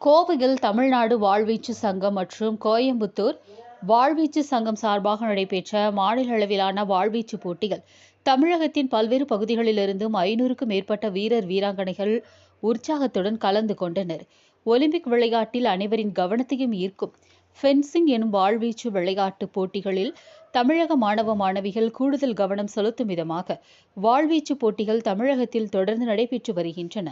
கோவையில் தமிழ்நாடு வாழ்வீச்சு சங்கம் மற்றும் கோயம்புத்தூர் வாழ்வீச்சு சங்கம் சார்பாக நடைபெற்ற மாநில அளவிலான வாழ்வீச்சு போட்டிகள் தமிழகத்தின் பல்வேறு பகுதிகளிலிருந்தும் ஐநூறுக்கும் மேற்பட்ட வீரர் வீராங்கனைகள் உற்சாகத்துடன் கலந்து கொண்டனர். ஒலிம்பிக் விளையாட்டில் அனைவரின் கவனத்தையும் ஈர்க்கும் ஃபென்சிங் எனும் வாழ்வீச்சு விளையாட்டு போட்டிகளில் தமிழக மாணவ மாணவிகள் கூடுதல் கவனம் செலுத்தும் விதமாக வாழ்வீச்சு போட்டிகள் தமிழகத்தில் தொடர்ந்து நடைபெற்று வருகின்றன.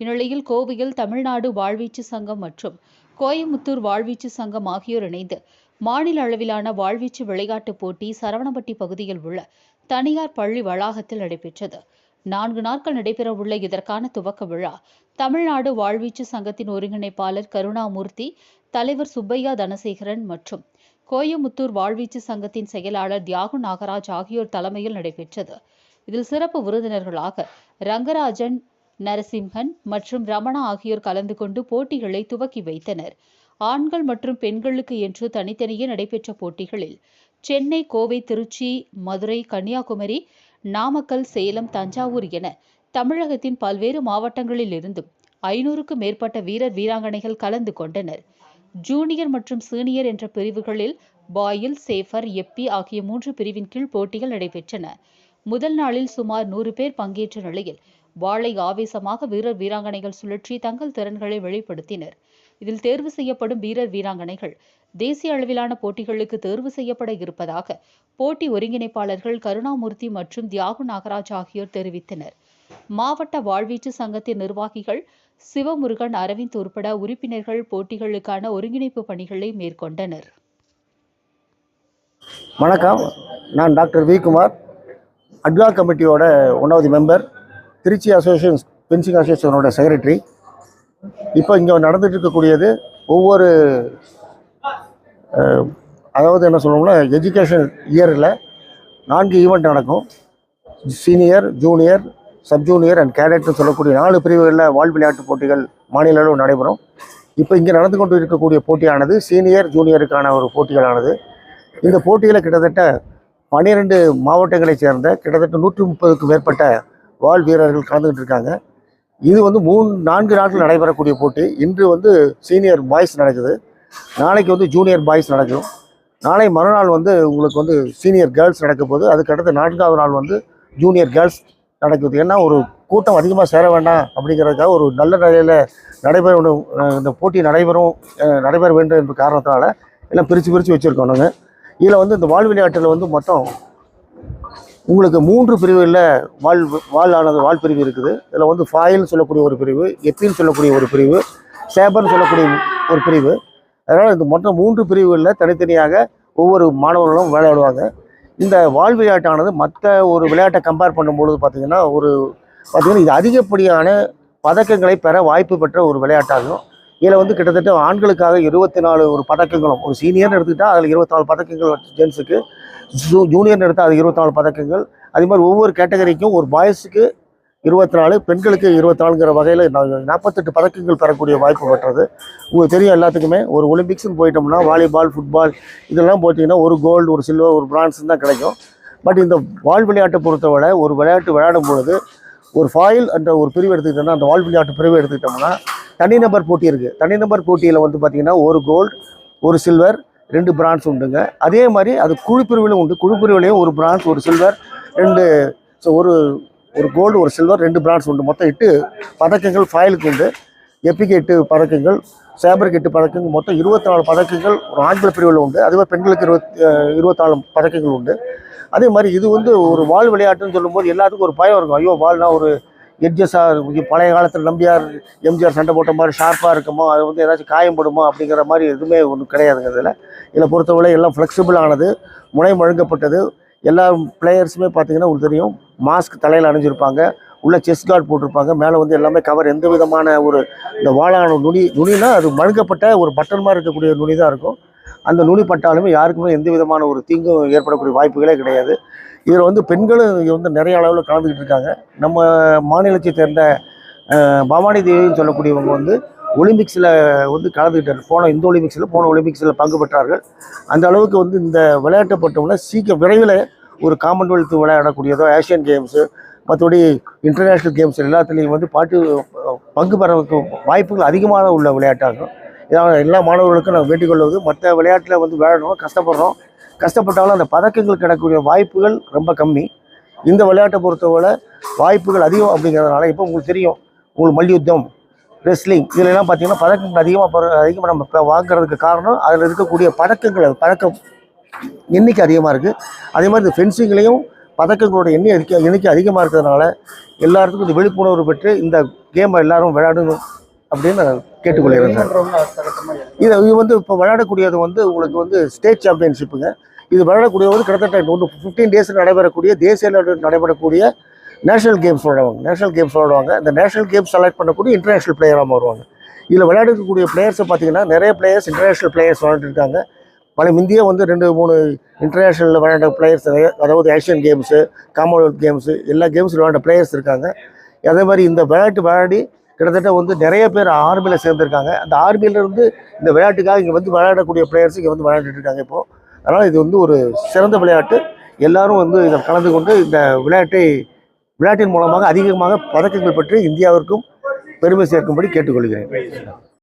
இந்நிலையில் கோவையில் தமிழ்நாடு வாழ்வீச்சு சங்கம் மற்றும் கோயமுத்தூர் வாழ்வீச்சு சங்கம் ஆகியோர் இணைந்து மாநில அளவிலான வாழ்வீச்சு விளையாட்டுப் போட்டி சரவணப்பட்டி பகுதியில் உள்ள தனியார் பள்ளி வளாகத்தில் நடைபெற்றது. நான்கு நாட்கள் நடைபெறவுள்ள இதற்கான துவக்க விழா தமிழ்நாடு வாழ்வீச்சு சங்கத்தின் ஒருங்கிணைப்பாளர் கருணாமூர்த்தி தலைவர் சுப்பையா தனசேகரன் மற்றும் கோயமுத்தூர் வாழ்வீச்சு சங்கத்தின் செயலாளர் தியாகு நாகராஜ் ஆகியோர் தலைமையில் நடைபெற்றது. இதில் சிறப்பு விருந்தினர்களாக ரங்கராஜன் நரசிம்ஹன் மற்றும் ரமணா ஆகியோர் கலந்து கொண்டு போட்டிகளை துவக்கி வைத்தனர். ஆண்கள் மற்றும் பெண்களுக்கு என்று தனித்தனியே நடைபெற்ற போட்டிகளில் சென்னை கோவை திருச்சி மதுரை கன்னியாகுமரி நாமக்கல் சேலம் தஞ்சாவூர் என தமிழகத்தின் பல்வேறு மாவட்டங்களில் இருந்தும் ஐநூறுக்கும் மேற்பட்ட வீரர் வீராங்கனைகள் கலந்து கொண்டனர். ஜூனியர் மற்றும் சீனியர் என்ற பிரிவுகளில் பாயில் சேஃபர் எப்பி ஆகிய மூன்று பிரிவின் கீழ் போட்டிகள் நடைபெற்றன. முதல் நாளில் சுமார் நூறு பேர் பங்கேற்ற நிலையில் வாளை ஆவேசமாக வீரர் வீராங்கனைகள் சுழற்றி தங்கள் திறன்களை வெளிப்படுத்தினர். இதில் தேர்வு செய்யப்படும் வீரர் வீராங்கனைகள் தேசிய அளவிலான போட்டிகளுக்கு தேர்வு செய்யப்பட இருப்பதாக போட்டி ஒருங்கிணைப்பாளர்கள் கருணாமூர்த்தி மற்றும் தியாகு நாகராஜ் ஆகியோர் தெரிவித்தனர். மாவட்ட வாழ்வீச்சு சங்கத்தின் நிர்வாகிகள் சிவமுருகன் அரவிந்த் உட்பட உறுப்பினர்கள் போட்டிகளுக்கான ஒருங்கிணைப்பு பணிகளை மேற்கொண்டனர். வணக்கம். நான் டாக்டர் வி குமார் அட்வா கமிட்டியோட ஒன்றாவது மெம்பர். திருச்சி அசோசியேஷன் பென்சிங் அசோசியேஷனோட செக்ரட்டரி இப்போ இங்கே நடந்துட்டு இருக்கக்கூடியது ஒவ்வொரு அதாவது என்ன சொல்லணும்னா எஜுகேஷன் இயரில் நான்கு ஈவெண்ட் நடக்கும். Senior junior sub junior and கேடட்னு சொல்லக்கூடிய நாலு பிரிவுகளில் வாழ் விளையாட்டு போட்டிகள் மாநில அளவு நடைபெறும். இப்போ இங்கே நடந்து கொண்டு இருக்கக்கூடிய போட்டியானது சீனியர் ஜூனியருக்கான ஒரு போட்டிகளானது. இந்த போட்டியில் கிட்டத்தட்ட பன்னிரெண்டு மாவட்டங்களைச் சேர்ந்த கிட்டத்தட்ட நூற்றி முப்பதுக்கும் மேற்பட்ட வாழ் வீரர்கள் கலந்துக்கிட்டு இருக்காங்க. இது வந்து மூணு நான்கு நாட்கள் நடைபெறக்கூடிய போட்டி. இன்று வந்து சீனியர் பாய்ஸ் நடக்குது. நாளைக்கு வந்து ஜூனியர் பாய்ஸ் நடக்கும். நாளை மறுநாள் வந்து உங்களுக்கு வந்து சீனியர் கேர்ள்ஸ் நடக்க போகுது. அதுக்கு அடுத்த நான்காவது நாள் வந்து ஜூனியர் கேர்ள்ஸ் நடக்குது ஏன்னா ஒரு கூட்டம் அதிகமாக சேர வேண்டாம் அப்படிங்கிறதுக்காக ஒரு நல்ல நிலையில் நடைபெற இந்த போட்டி நடைபெறும் நடைபெற வேண்டும் என்ற காரணத்தினால எல்லாம் பிரித்து பிரித்து வச்சுருக்கோம் நாங்கள் இதில் வந்து இந்த வாழ் விளையாட்டில் வந்து மொத்தம் உங்களுக்கு மூன்று பிரிவுகளில் வால் வாளானது வால் பிரிவு இருக்குது. இதில் வந்து ஃபாயில்னு சொல்லக்கூடிய ஒரு பிரிவு எப்பின்னு சொல்லக்கூடிய ஒரு பிரிவு சேபர்னு சொல்லக்கூடிய ஒரு பிரிவு. அதனால் இந்த மொத்தம் மூன்று பிரிவுகளில் தனித்தனியாக ஒவ்வொரு மாணவர்களும் விளையாடுவாங்க. இந்த வாழ் விளையாட்டானது மற்ற ஒரு விளையாட்டை கம்பேர் பண்ணும்பொழுது பார்த்திங்கன்னா ஒரு பார்த்திங்கன்னா இது அதிகப்படியான பதக்கங்களை பெற வாய்ப்பு பெற்ற ஒரு விளையாட்டாகும். இதில் வந்து கிட்டத்தட்ட ஆண்களுக்காக இருபத்தி நாலு ஒரு பதக்கங்களும் ஒரு சீனியர்னு எடுத்துக்கிட்டால் அதில் இருபத்தி நாலு பதக்கங்கள் ஜென்ஸுக்கு ஜூ ஜூனியர்னு எடுத்தால் அது இருபத்தி நாலு பதக்கங்கள். அதே மாதிரி ஒவ்வொரு கேட்டகரிக்கும் ஒரு பாய்ஸுக்கு இருபத்தி நாலு பெண்களுக்கு இருபத்தி நாலுங்கிற வகையில் நாற்பத்தெட்டு பதக்கங்கள் பெறக்கூடிய வாய்ப்பு பெற்றது. உங்களுக்கு தெரியும் எல்லாத்துக்குமே ஒரு ஒலிம்பிக்ஸ்னு போயிட்டோம்னா வாலிபால் ஃபுட்பால் இதெல்லாம் போட்டிங்கன்னா ஒரு கோல்டு ஒரு சில்வர் ஒரு பிரான்ஸ் தான் கிடைக்கும். பட் இந்த வால் விளையாட்டை பொறுத்தவரை ஒரு விளையாட்டு விளையாடும் பொழுது ஒரு ஃபாயில் என்ற ஒரு பிரிவு எடுத்துக்கிட்டோம்னா அந்த வால் விளையாட்டு பிரிவு எடுத்துக்கிட்டோம்னா தனிநபர் போட்டி இருக்குது தனிநபர் போட்டியில் வந்து பார்த்திங்கன்னா ஒரு கோல்டு ஒரு சில்வர் ரெண்டு பிரான்ஸ் உண்டுங்க. அதே மாதிரி அது குழுப்பிரிவிலும் உண்டு. குழுப்பிரிவிலையும் ஒரு பிரான்ஸ் ஒரு சில்வர் ரெண்டு ஸோ ஒரு ஒரு கோல்டு ஒரு சில்வர் ரெண்டு பிரான்ஸ் உண்டு. மொத்தம் எட்டு பதக்கங்கள் ஃபைலுக்கு உண்டு. எப்பிக்கு எட்டு பதக்கங்கள் சேபருக்கு எட்டு பதக்கங்கள் மொத்தம் இருபத்தி நாலு பதக்கங்கள் ஒரு ஆண்கள் பிரிவில் உண்டு. அதே மாதிரி பெண்களுக்கு இருபத்தி இருபத்தாலு பதக்கங்கள் உண்டு. அதே மாதிரி இது வந்து ஒரு வாழ் விளையாட்டுன்னு சொல்லும்போது எல்லாத்துக்கும் ஒரு பயம் இருக்கும். ஐயோ வாழ்னா ஒரு எட்ஜஸாக பழைய காலத்தில் நம்பியார் எம்ஜிஆர் சண்டை போட்ட மாதிரி ஷார்ப்பாக இருக்குமோ அது வந்து ஏதாச்சும் காயம்படுமோ அப்படிங்கிற மாதிரி எதுவுமே ஒன்றும் கிடையாதுங்க இதில் இதில் பொறுத்தவரை எல்லாம் ஃப்ளெக்சிபிள் ஆனது முனை வழங்கப்பட்டது. எல்லா பிளேயர்ஸுமே பார்த்தீங்கன்னா உங்களுக்கு தெரியும் மாஸ்க் தலையில் அணிஞ்சிருப்பாங்க உள்ளே செஸ் கார்டு போட்டிருப்பாங்க மேலே வந்து எல்லாமே கவர் எந்த விதமான ஒரு இந்த வாழான நுனி நுனினா அது மழுங்கப்பட்ட ஒரு பட்டன் மாதிரி இருக்கக்கூடிய நுனி தான் இருக்கும். அந்த நுனி பட்டாலுமே யாருக்குமே எந்த விதமான ஒரு தீங்கும் ஏற்படக்கூடிய வாய்ப்புகளே கிடையாது. இதில் வந்து பெண்களும் இங்கே வந்து நிறைய அளவில் கலந்துக்கிட்டு இருக்காங்க. நம்ம மாநிலத்தை சேர்ந்த பவானி தேவின்னு சொல்லக்கூடியவங்க வந்து ஒலிம்பிக்ஸில் வந்து கலந்துக்கிட்டார் போன இந்த ஒலிம்பிக்ஸில் போன ஒலிம்பிக்ஸில் பங்கு பெற்றார்கள். அந்த அளவுக்கு வந்து இந்த விளையாட்டை பட்டவங்களை சீக்கிரம் விரைவில் ஒரு காமன்வெல்த் விளையாடக்கூடியதோ ஏஷியன் கேம்ஸு மற்றபடி இன்டர்நேஷ்னல் கேம்ஸ் எல்லாத்துலேயும் வந்து பாட்டு பங்கு பெறவுக்கு வாய்ப்புகள் அதிகமாக உள்ள விளையாட்டாகும் இதான் எல்லா மாணவர்களுக்கும் நான் வேண்டிக்கொள்வது மற்ற விளையாட்டில் வந்து விளையாடுறோம் கஷ்டப்படுறோம். கஷ்டப்பட்டாலும் அந்த பதக்கங்கள் கிடைக்கக்கூடிய வாய்ப்புகள் ரொம்ப கம்மி. இந்த விளையாட்டை பொறுத்தவரை வாய்ப்புகள் அதிகம் அப்படிங்கிறதுனால இப்போ உங்களுக்கு தெரியும் உங்களுக்கு மல்யுத்தம் ரெஸ்லிங் இதிலெல்லாம் பார்த்தீங்கன்னா பதக்கங்கள் அதிகமாக பெற அதிகமாக நம்ம வாங்குறதுக்கு காரணம் அதில் இருக்கக்கூடிய பதக்கங்கள் பதக்கம் எண்ணிக்கை அதிகமாக இருக்குது அதே மாதிரி இந்த ஃபென்சிங்லேயும் பதக்கங்களோட எண்ணி எண்ணிக்கை அதிகமாக இருக்கிறதுனால எல்லாத்துக்கும் இந்த விழிப்புணர்வு பெற்று இந்த கேமை எல்லோரும் விளையாடணும். அப்படின்னு நான் கேட்டுக்கொள்கிறேன் சார். இது இது வந்து இப்போ விளையாடக்கூடியது வந்து உங்களுக்கு வந்து ஸ்டேட் சாம்பியன்ஷிப்புங்க இது விளையாடக்கூடிய வந்து கிட்டத்தட்ட ஒன்று ஃபிஃப்டீன் டேஸ் நடைபெறக்கூடிய தேசிய நடைபெறக்கூடிய நேஷனல் கேம்ஸ் விளையாடுவாங்க. நேஷனல் கேம்ஸ் விளையாடுவாங்க. இந்த நேஷனல் கேம்ஸ் செலக்ட் பண்ணக்கூடிய இன்டர்நேஷனல் பிளேயராக வருவாங்க. இதில் விளையாடக்கூடிய பிளேயர்ஸை பார்த்தீங்கன்னா நிறைய பிளேயர்ஸ் இன்டர்நேஷனல் பிளேயர்ஸ் விளையாண்டுருக்காங்க. பல இந்தியா வந்து ரெண்டு மூணு இன்டர்நேஷனலில் விளையாண்ட பிளேயர்ஸ் அதாவது ஏஷியன் கேம்ஸு காமன்வெல்த் கேம்ஸு எல்லா கேம்ஸில் விளையாண்ட பிளேயர்ஸ் இருக்காங்க. அதே மாதிரி இந்த விளையாட்டு விளையாடி கிட்டத்தட்ட வந்து நிறைய பேர் ஆர்மியில் சேர்ந்துருக்காங்க. அந்த ஆர்மியிலேருந்து இந்த விளையாட்டுக்காக இங்கே வந்து விளையாடக்கூடிய பிளேயர்ஸ் இங்கே வந்து விளையாண்டுட்டு இருக்காங்க இப்போது அதனால் இது வந்து ஒரு சிறந்த விளையாட்டு. எல்லாரும் வந்து இதில் கலந்து கொண்டு இந்த விளையாட்டை விளையாட்டின் மூலமாக அதிகமாக பதக்கங்கள் பெற்று இந்தியாவிற்கும் பெருமை சேர்க்கும்படி கேட்டுக்கொள்கிறேன்.